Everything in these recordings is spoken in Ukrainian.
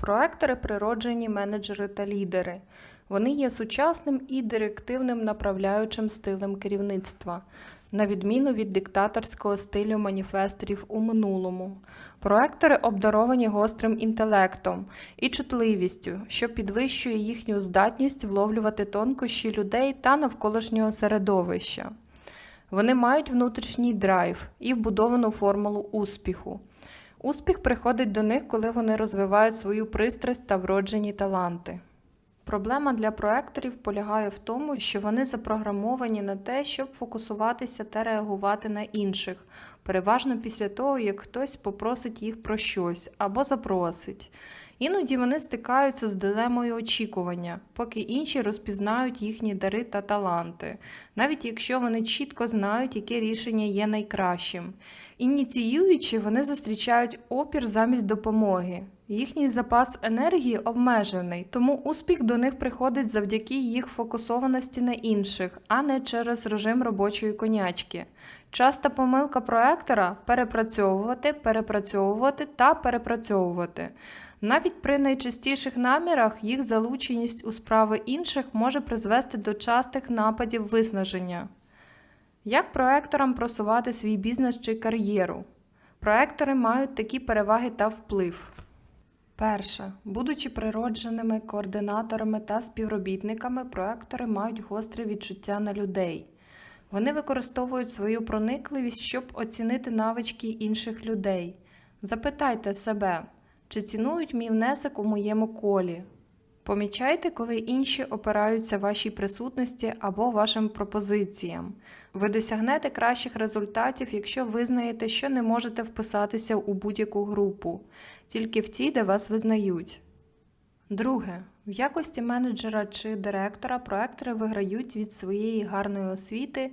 Проектори природжені менеджери та лідери. Вони є сучасним і директивним направляючим стилем керівництва, на відміну від диктаторського стилю маніфесторів у минулому. Проектори обдаровані гострим інтелектом і чутливістю, що підвищує їхню здатність вловлювати тонкощі людей та навколишнього середовища. Вони мають внутрішній драйв і вбудовану формулу успіху. Успіх приходить до них, коли вони розвивають свою пристрасть та вроджені таланти. Проблема для проекторів полягає в тому, що вони запрограмовані на те, щоб фокусуватися та реагувати на інших, переважно після того, як хтось попросить їх про щось або запросить. Іноді вони стикаються з дилемою очікування, поки інші розпізнають їхні дари та таланти, навіть якщо вони чітко знають, яке рішення є найкращим. Ініціюючи, вони зустрічають опір замість допомоги. Їхній запас енергії обмежений, тому успіх до них приходить завдяки їх фокусованості на інших, а не через режим робочої конячки. Часта помилка проектора перепрацьовувати, перепрацьовувати та перепрацьовувати. Навіть при найчастіших намірах їх залученість у справи інших може призвести до частих нападів виснаження. Як проекторам просувати свій бізнес чи кар'єру? Проектори мають такі переваги та вплив. Перше, будучи природженими координаторами та співробітниками, проектори мають гостре відчуття на людей. Вони використовують свою проникливість, щоб оцінити навички інших людей. Запитайте себе, чи цінують мій внесок у моєму колі? Помічайте, коли інші опираються вашій присутності або вашим пропозиціям. Ви досягнете кращих результатів, якщо визнаєте, що не можете вписатися у будь-яку групу, тільки в ті, де вас визнають. Друге, в якості менеджера чи директора проектори виграють від своєї гарної освіти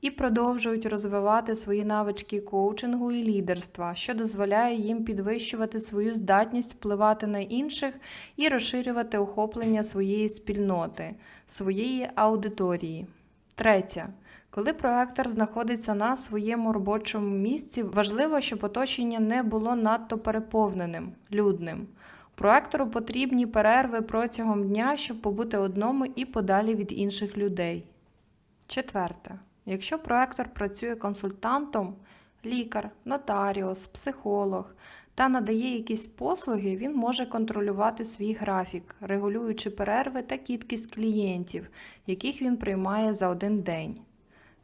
і продовжують розвивати свої навички коучингу і лідерства, що дозволяє їм підвищувати свою здатність впливати на інших і розширювати охоплення своєї спільноти, своєї аудиторії. Третє. Коли проектор знаходиться на своєму робочому місці, важливо, щоб оточення не було надто переповненим, людним. Проектору потрібні перерви протягом дня, щоб побути одному і подалі від інших людей. Четверте. Якщо проектор працює консультантом, лікар, нотаріус, психолог та надає якісь послуги, він може контролювати свій графік, регулюючи перерви та кількість клієнтів, яких він приймає за один день.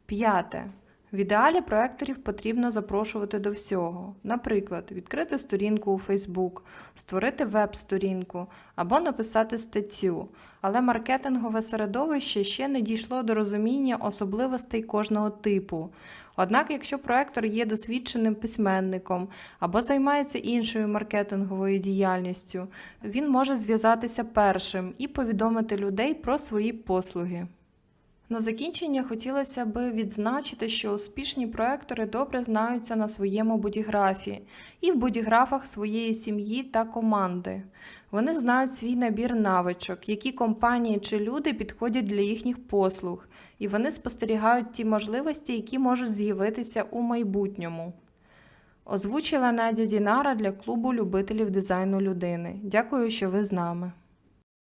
П'яте. В ідеалі проекторів потрібно запрошувати до всього, наприклад, відкрити сторінку у Facebook, створити веб-сторінку або написати статтю, але маркетингове середовище ще не дійшло до розуміння особливостей кожного типу. Однак, якщо проектор є досвідченим письменником або займається іншою маркетинговою діяльністю, він може зв'язатися першим і повідомити людей про свої послуги. На закінчення хотілося би відзначити, що успішні проектори добре знаються на своєму будіграфі і в будіграфах своєї сім'ї та команди. Вони знають свій набір навичок, які компанії чи люди підходять для їхніх послуг, і вони спостерігають ті можливості, які можуть з'явитися у майбутньому. Озвучила Надя Дінара для клубу любителів дизайну людини. Дякую, що ви з нами.